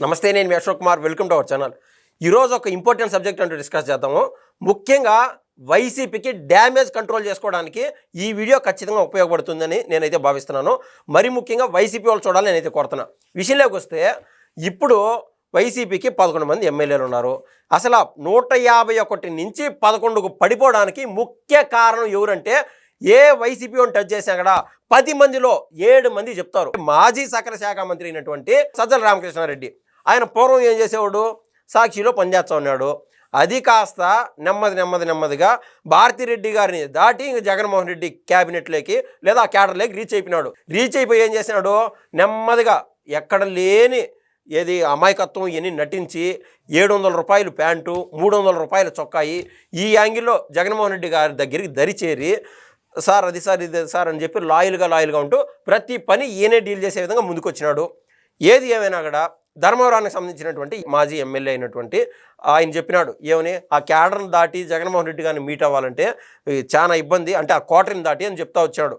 నమస్తే నేను మీ Ashok Kumar. Welcome to our channel. ఈరోజు ఒక ఇంపార్టెంట్ సబ్జెక్ట్ అంటూ డిస్కస్ చేద్దాము. ముఖ్యంగా వైసీపీకి డ్యామేజ్ కంట్రోల్ చేసుకోవడానికి ఈ వీడియో ఖచ్చితంగా ఉపయోగపడుతుందని నేనైతే భావిస్తున్నాను. మరి ముఖ్యంగా వైసీపీ వాళ్ళు చూడాలని నేనైతే కోరుతున్నా. విషయంలోకి వస్తే ఇప్పుడు వైసీపీకి పదకొండు మంది ఎమ్మెల్యేలు ఉన్నారు. అసలు నూట యాభై ఒకటి నుంచి పదకొండుకు పడిపోవడానికి ముఖ్య కారణం ఎవరంటే ఏ వైసీపీ అని టచ్ చేసినా కూడా పది మందిలో ఏడు మంది చెప్తారు. మాజీ సకల శాఖ మంత్రి అయినటువంటి సజ్జల రామకృష్ణారెడ్డి. ఆయన పూర్వం ఏం చేసేవాడు? సాక్షిలో పనిచేస్తా ఉన్నాడు. అది కాస్త నెమ్మది నెమ్మది నెమ్మదిగా భారతిరెడ్డి గారిని దాటి ఇంక జగన్మోహన్ రెడ్డి క్యాబినెట్లోకి లేదా ఆ క్యాడర్లోకి రీచ్ అయిపోయినాడు. రీచ్ అయిపోయి ఏం చేసినాడు? నెమ్మదిగా ఎక్కడ లేని ఏది అమాయకత్వం ఇవన్నీ నటించి ఏడు వందల రూపాయలు ప్యాంటు మూడు వందల రూపాయలు చొక్కాయి ఈ యాంగిల్లో జగన్మోహన్ రెడ్డి గారి దగ్గరికి దరిచేరి సార్ అది సార్ ఇది సార్ అని చెప్పి లాయల్గా లాయల్గా ఉంటూ ప్రతి పని ఈయనే డీల్ చేసే విధంగా ముందుకొచ్చినాడు. ఏది ఏమైనా కూడా ధర్మవరానికి సంబంధించినటువంటి మాజీ ఎమ్మెల్యే అయినటువంటి ఆయన చెప్పినాడు ఏమని? ఆ క్యాడర్ని దాటి జగన్మోహన్ రెడ్డి గారిని మీట్ అవ్వాలంటే చాలా ఇబ్బంది అంటే ఆ కోటరిని దాటి అని చెప్తా వచ్చాడు.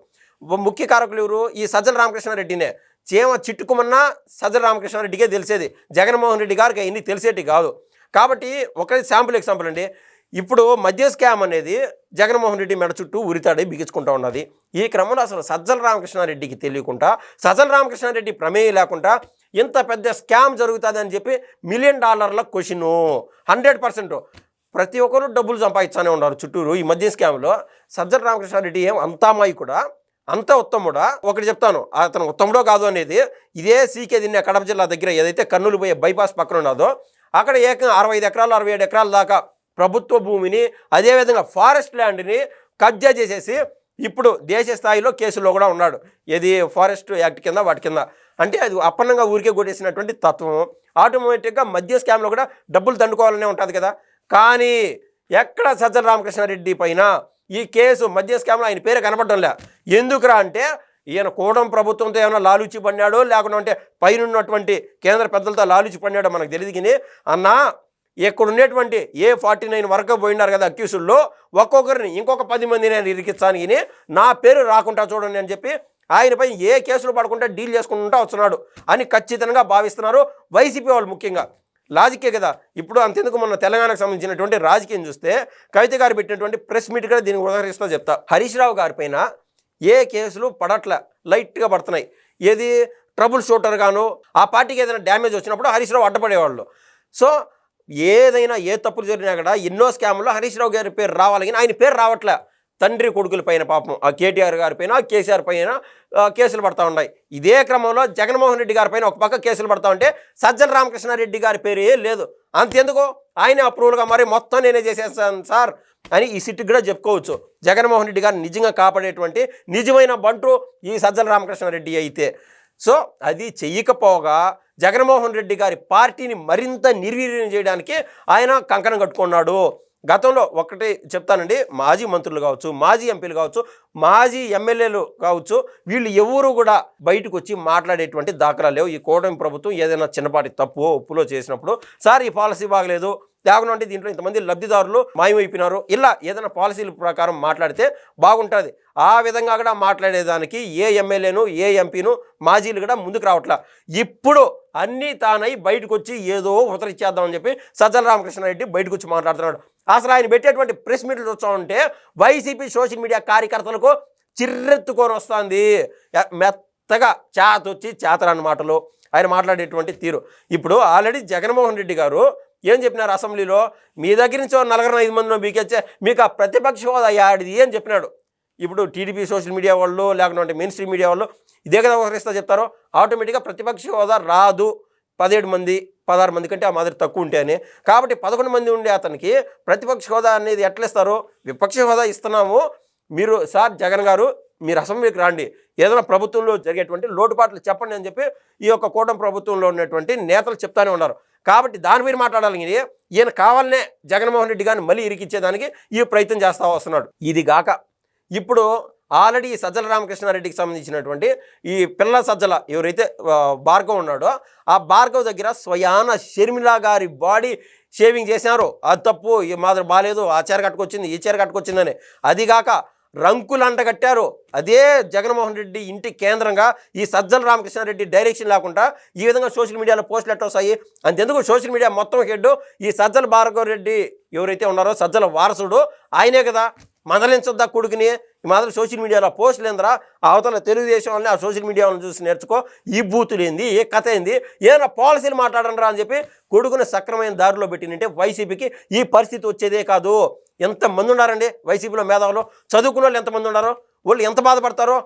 ముఖ్య కారకులు ఎవరు? ఈ సజ్జల రామకృష్ణారెడ్డినే చేమ చిట్టుకుమన్నా సజ్జల రామకృష్ణారెడ్డికే తెలిసేది. జగన్మోహన్ రెడ్డి గారికి అవన్నీ తెలిసేటి కాదు. కాబట్టి ఒకటి శాంపుల్ ఎగ్జాంపుల్ అండి. ఇప్పుడు మద్య స్కామ్ అనేది జగన్మోహన్ రెడ్డి మెడ చుట్టూ ఉరితాడి బిగించుకుంటూ ఉన్నది. ఈ క్రమంలో అసలు సజ్జల రామకృష్ణారెడ్డికి తెలియకుండా సజ్జల రామకృష్ణారెడ్డి ప్రమేయం లేకుండా ఇంత పెద్ద స్కామ్ జరుగుతుంది అని చెప్పి మిలియన్ డాలర్ల క్వశ్చన్. Hundred percent. ప్రతి ఒక్కరు డబ్బులు సంపాదించానే ఉన్నారు చుట్టూరు ఈ మధ్య స్కామ్లో. సజ్జల రామకృష్ణారెడ్డి ఏం అంతామాయి కూడా అంత ఉత్తముడా? ఒకటి చెప్తాను అతను ఉత్తముడో కాదు అనేది ఇదే సీకే దిన్న కడప జిల్లా దగ్గర ఏదైతే కర్నూలు పోయే బైపాస్ పక్కన ఉన్నదో అక్కడ ఏకంగా అరవై ఐదు ఎకరాలు అరవై ఏడు ఎకరాల దాకా ప్రభుత్వ భూమిని అదేవిధంగా ఫారెస్ట్ ల్యాండ్ని కబ్జా చేసేసి ఇప్పుడు దేశ స్థాయిలో కేసులో కూడా ఉన్నాడు. ఏది ఫారెస్ట్ యాక్ట్ కింద వాటి కింద. అంటే అది అప్పన్నంగా ఊరికే కొట్టేసినటువంటి తత్వం. ఆటోమేటిక్గా మద్య స్కామ్లో కూడా డబ్బులు దండుకోవాలనే ఉంటుంది కదా. కానీ ఎక్కడ సజ్జల రామకృష్ణారెడ్డి పైన ఈ కేసు మద్య స్కామ్లో ఆయన పేరు కనపడడంలే ఎందుకురా అంటే ఈయన కూడం ప్రభుత్వంతో ఏమైనా లాలుచి పడినాడో లేకుండా అంటే పైన కేంద్ర పెద్దలతో లాలూచి పడినాడో మనకు తెలియదు కానీ అన్నా ఇక్కడ ఉండేటువంటి ఏ ఫార్టీ నైన్ వరకు పోయినారు కదా అక్యూసుల్లో ఒక్కొక్కరిని ఇంకొక పది మందిని నేను ఇరికిస్తాను నా పేరు రాకుండా చూడండి అని చెప్పి ఆయనపై ఏ కేసులు పడకుండా డీల్ చేసుకుంటూ వస్తున్నాడు అని ఖచ్చితంగా భావిస్తున్నారు వైసీపీ వాళ్ళు ముఖ్యంగా. లాజికే కదా ఇప్పుడు అంతెందుకు మొన్న తెలంగాణకు సంబంధించినటువంటి రాజకీయం చూస్తే కవిత గారు పెట్టినటువంటి ప్రెస్ మీట్ కూడా దీనికి ఉదాహరిస్తా చెప్తా. హరీష్ రావు గారి పైన ఏ కేసులు పడట్ల లైట్గా పడుతున్నాయి. ఏది ట్రబుల్ షూటర్ గాను ఆ పార్టీకి ఏదైనా డ్యామేజ్ వచ్చినప్పుడు హరీష్ రావు అడ్డపడేవాళ్ళు. సో ఏదైనా ఏ తప్పులు జరిగినా కూడా ఎన్నో స్కామ్లో హరీష్ రావు గారి పేరు రావాలి కానీ ఆయన పేరు రావట్లే. తండ్రి కొడుకుల పైన పాపం. ఆ కేటీఆర్ గారి పైన కేసీఆర్ పైన కేసులు పడతా ఉన్నాయి. ఇదే క్రమంలో జగన్మోహన్ రెడ్డి గారి పైన ఒక పక్క కేసులు పడతా ఉంటే సజ్జల రామకృష్ణారెడ్డి గారి పేరే లేదు. అంతెందుకు? ఆయన అప్రూవల్గా మరి మొత్తం నేనే చేసేస్తాను సార్ అని ఈ సిట్కి కూడా చెప్పుకోవచ్చు. జగన్మోహన్ రెడ్డి గారిని నిజంగా కాపాడేటువంటి నిజమైన బంటు ఈ సజ్జల రామకృష్ణారెడ్డి అయితే. సో అది చెయ్యకపోగా జగన్మోహన్ రెడ్డి గారి పార్టీని మరింత నిర్వీర్యం చేయడానికి ఆయన కంకణం కట్టుకున్నాడు. గతంలో ఒకటి చెప్తానండి మాజీ మంత్రులు కావచ్చు మాజీ ఎంపీలు కావచ్చు మాజీ ఎమ్మెల్యేలు కావచ్చు వీళ్ళు ఎవరు కూడా బయటకు వచ్చి మాట్లాడేటువంటి దాఖలా లేవు. ఈ కూటమి ప్రభుత్వం ఏదైనా చిన్నపాటి తప్పు ఒప్పులో చేసినప్పుడు సార్ ఈ పాలసీ బాగలేదు లేకుండా అంటే దీంట్లో ఇంతమంది లబ్ధిదారులు మాయమైపోయినారు. ఇలా ఏదైనా పాలసీల ప్రకారం మాట్లాడితే బాగుంటుంది. ఆ విధంగా కూడా మాట్లాడేదానికి ఏ ఎమ్మెల్యేను ఏ ఎంపీను మాజీలు కూడా ముందుకు రావట్లా. ఇప్పుడు అన్నీ తానై బయటకు వచ్చి ఏదో ఉతరిచ్చేద్దామని చెప్పి సజ్జల రామకృష్ణారెడ్డి బయటకు వచ్చి మాట్లాడుతున్నాడు. అసలు ఆయన పెట్టేటువంటి ప్రెస్ మీట్లు చూస్తూ ఉంటే వైసీపీ సోషల్ మీడియా కార్యకర్తలకు చిర్రెత్తుకొని వస్తుంది. మెత్తగా చేత వచ్చి చేతరాని మాటలు. ఆయన మాట్లాడేటువంటి తీరు. ఇప్పుడు ఆల్రెడీ జగన్మోహన్ రెడ్డి గారు ఏం చెప్పినారు అసెంబ్లీలో? మీ దగ్గర నుంచి ఓ నలుగురు ఐదు మందిలో మీకొచ్చే మీకు ఆ ప్రతిపక్ష హోదా యాడిది అని చెప్పినాడు. ఇప్పుడు టీడీపీ సోషల్ మీడియా వాళ్ళు లేకుంటే మెయిన్ స్ట్రీమ్ మీడియా వాళ్ళు ఇదే కదా వ్యవహరిస్తా చెప్తారు. ఆటోమేటిక్గా ప్రతిపక్ష హోదా రాదు. పదిహేడు మంది పదహారు మంది కంటే ఆ మాదిరి తక్కువ ఉంటే కాబట్టి పదకొండు మంది ఉండే అతనికి ప్రతిపక్ష హోదా అనేది ఎట్లా ఇస్తారు విపక్ష హోదా ఇస్తున్నాము. మీరు సార్ జగన్ గారు మీరు అసెంబ్లీకి రండి. ఏదైనా ప్రభుత్వంలో జరిగేటువంటి లోటుపాట్లు చెప్పండి అని చెప్పి ఈ యొక్క కూటమి ప్రభుత్వంలో ఉన్నటువంటి నేతలు చెప్తానే ఉన్నారు. కాబట్టి దాని మీద మాట్లాడాలి ఈయన కావాలనే జగన్మోహన్ రెడ్డి గారిని మళ్ళీ ఇరికిచ్చేదానికి ఈ ప్రయత్నం చేస్తా వస్తున్నాడు. ఇది గాక ఇప్పుడు ఆల్రెడీ సజ్జల రామకృష్ణారెడ్డికి సంబంధించినటువంటి ఈ పిల్ల సజ్జల ఎవరైతే భార్గవ్ ఉన్నాడో ఆ భార్గవ్ దగ్గర స్వయాన షర్మిలా గారి బాడీ షేవింగ్ చేశారు అది తప్పు మాదిరి బాగాలేదు ఆ చీర కట్టుకొచ్చింది ఈ చీర కట్టుకొచ్చిందని. అదిగాక రంకులు అంటగట్టారు అదే జగన్మోహన్ రెడ్డి ఇంటి కేంద్రంగా ఈ సజ్జల రామకృష్ణారెడ్డి డైరెక్షన్ లేకుండా ఈ విధంగా సోషల్ మీడియాలో పోస్టులు ఎట్ట వస్తాయి అంతెందుకు సోషల్ మీడియా మొత్తం హెడ్ ఈ సజ్జల భార్గవ రెడ్డి ఎవరైతే ఉన్నారో సజ్జల వారసుడు ఆయనే కదా. మదలించద్దా కొడుకుని? ఈ మాదిరి సోషల్ మీడియాలో పోస్టులు ఏందిరా అవతల తెలుగుదేశం వాళ్ళని ఆ సోషల్ మీడియా వాళ్ళని చూసి నేర్చుకో. ఈ బూతులు ఏంది ఏ కథ ఏంది? ఏదైనా పాలసీలు మాట్లాడండి అని చెప్పి కొడుకుని సక్రమైన దారిలో పెట్టినంటే వైసీపీకి ఈ పరిస్థితి వచ్చేదే కాదు. ఎంతమంది ఉన్నారండి వైసీపీలో మేధావులు? చదువుకున్న వాళ్ళు ఎంతమంది ఉన్నారు? వాళ్ళు ఎంత బాధపడతారో?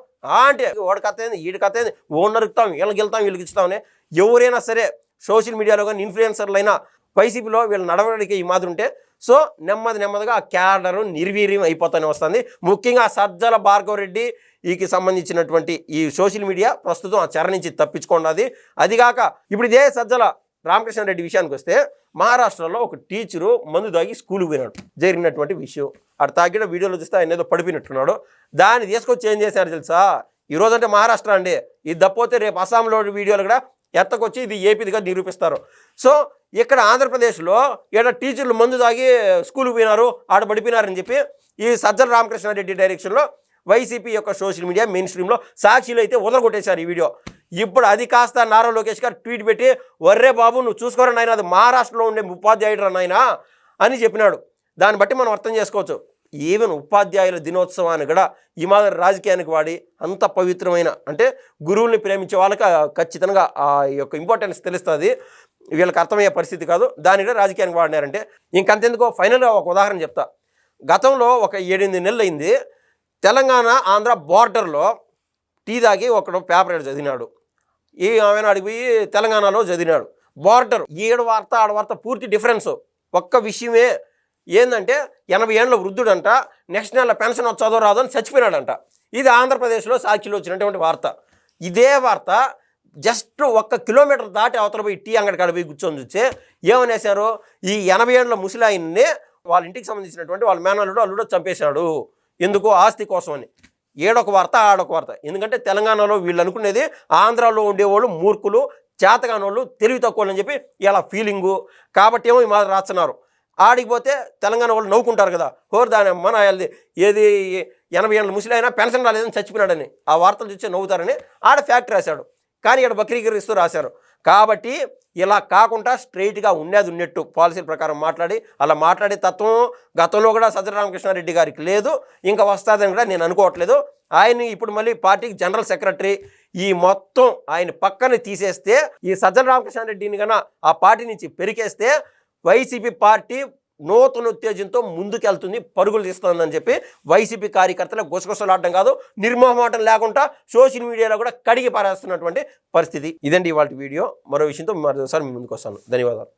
అంటే వాడి కథ ఏంది? వీడి కథ ఏంది? ఓనర్ ఇస్తాం వీళ్ళకి వెళ్తాం వీళ్ళకి ఇస్తామని ఎవరైనా సరే సోషల్ మీడియాలో కానీ ఇన్ఫ్లుయెన్సర్లు అయినా వైసీపీలో వీళ్ళ నడవడికి ఈ మాదిరి ఉంటే సో నెమ్మది నెమ్మదిగా ఆ క్యాడరు నిర్వీర్యం అయిపోతూనే వస్తుంది. ముఖ్యంగా సజ్జల భార్గవ రెడ్డి ఈకి సంబంధించినటువంటి ఈ సోషల్ మీడియా ప్రస్తుతం ఆ చెర నుంచి తప్పించుకున్నది అదిగాక ఇప్పుడు ఇదే సజ్జల రామకృష్ణారెడ్డి విషయానికి వస్తే మహారాష్ట్రలో ఒక టీచరు మందు తాగి స్కూల్కి పోయినాడు. జరిగినటువంటి విషయం. అటు తాగిన వీడియోలో చూస్తే ఆయన ఏదో పడిపోయినట్టున్నాడు. దాన్ని తీసుకొచ్చి ఏం చేశారు తెలుసా? ఈ రోజు అంటే మహారాష్ట్ర అండి. ఇది తప్పితే రేపు అస్సాంలో వీడియోలు కూడా ఎత్తకొచ్చి ఇది ఏపీదిగా నిరూపిస్తారు. సో ఇక్కడ ఆంధ్రప్రదేశ్లో ఇక్కడ టీచర్లు మందు తాగి స్కూల్కి పోయినారు ఆడ పడిపోయినారని చెప్పి ఈ సజ్జల రామకృష్ణారెడ్డి డైరెక్షన్లో వైసీపీ యొక్క సోషల్ మీడియా మెయిన్ స్ట్రీమ్లో సాక్షిలో అయితే వదలగొట్టేశారు ఈ వీడియో. ఇప్పుడు అది కాస్త నారా లోకేష్ గారు ట్వీట్ పెట్టి వర్రే బాబు నువ్వు చూసుకోరా నాయన అది మహారాష్ట్రలో ఉండే ఉపాధ్యాయుడు నాయన అని చెప్పినాడు. దాన్ని బట్టి మనం అర్థం చేసుకోవచ్చు. ఈవెన్ ఉపాధ్యాయుల దినోత్సవాన్ని కూడా ఈ మాదిరి రాజకీయానికి వాడి అంత పవిత్రమైన అంటే గురువుల్ని ప్రేమించే వాళ్ళకి ఖచ్చితంగా ఆ యొక్క ఇంపార్టెన్స్ తెలుస్తుంది. వీళ్ళకి అర్థమయ్యే పరిస్థితి కాదు. దాని కూడా రాజకీయానికి వాడినారంటే ఇంకంతెందుకో ఫైనల్గా ఒక ఉదాహరణ చెప్తా. గతంలో ఒక ఏడెనిమిది నెలలు అయింది తెలంగాణ ఆంధ్ర బార్డర్లో టీ తాగి ఒకడు పేపర్ ఏడు చదివినాడు. ఈ ఆమెను అడిగిపోయి తెలంగాణలో చదివినాడు. బార్డర్ ఏడు వార్త ఆడ వార్త పూర్తి డిఫరెన్స్ ఒక్క విషయమే ఏంటంటే ఎనభై ఏళ్ళ వృద్ధుడంట నెక్స్ట్ నెల పెన్షన్ వచ్చాదో రాదో అని చచ్చిపోయినాడంట. ఇది ఆంధ్రప్రదేశ్లో సాక్షిలో వచ్చినటువంటి వార్త. ఇదే వార్త జస్ట్ ఒక్క కిలోమీటర్ దాటి అవతల పోయి టీ అంగడి కాడ పోయి కూర్చొని చూస్తే ఏమనేశారు? ఈ ఎనభై ఏళ్ళ ముసలాయిన్ని వాళ్ళ ఇంటికి సంబంధించినటువంటి వాళ్ళ మేనల్లుడు అల్లుడు చంపేశాడు. ఎందుకు? ఆస్తి కోసం అని. ఏడొక వార్త ఆడొక వార్త. ఎందుకంటే తెలంగాణలో వీళ్ళు అనుకునేది ఆంధ్రాలో ఉండేవాళ్ళు మూర్ఖులు చేతగానోళ్ళు తెలివి తక్కువ అని చెప్పి ఇలా ఫీలింగు కాబట్టి ఏమో ఈ మాదిరి రాస్తున్నారు. ఆడికి పోతే తెలంగాణ వాళ్ళు నవ్వుకుంటారు కదా హోర్ దాని అమ్మ నాయాలది ఏది ఎనభై ఏళ్ళ ముసలి అయినా పెన్షన్ రాలేదని చచ్చిపోయినాడని ఆ వార్తలు చూసి నవ్వుతారని ఆడ ఫ్యాక్ట్ రాశాడు. కానీ ఇక్కడ బక్రీకరిస్తూ రాశారు. కాబట్టి ఇలా కాకుండా స్ట్రైట్గా ఉండేది ఉన్నట్టు పాలసీల ప్రకారం మాట్లాడి అలా మాట్లాడే తత్వం గతంలో కూడా సజ్జరామకృష్ణారెడ్డి గారికి లేదు ఇంకా వస్తుందని కూడా నేను అనుకోవట్లేదు. ఆయన ఇప్పుడు మళ్ళీ పార్టీకి జనరల్ సెక్రటరీ ఈ మొత్తం ఆయన పక్కన తీసేస్తే ఈ సజ్జన రామకృష్ణారెడ్డిని కన్నా ఆ పార్టీ నుంచి పెరికేస్తే వైసీపీ పార్టీ నూతన ఉత్తేజంతో ముందుకెళ్తుంది పరుగులు తీస్తుందని చెప్పి వైసీపీ కార్యకర్తలు గుసగుసలాడడం కాదు నిర్మోహమాటం లేకుండా సోషల్ మీడియాలో కూడా కడిగి పారేస్తున్నటువంటి పరిస్థితి. ఇదండి ఇవాళ వీడియో. మరో విషయంతో మరోసారి ముందుకు వస్తాను. ధన్యవాదాలు.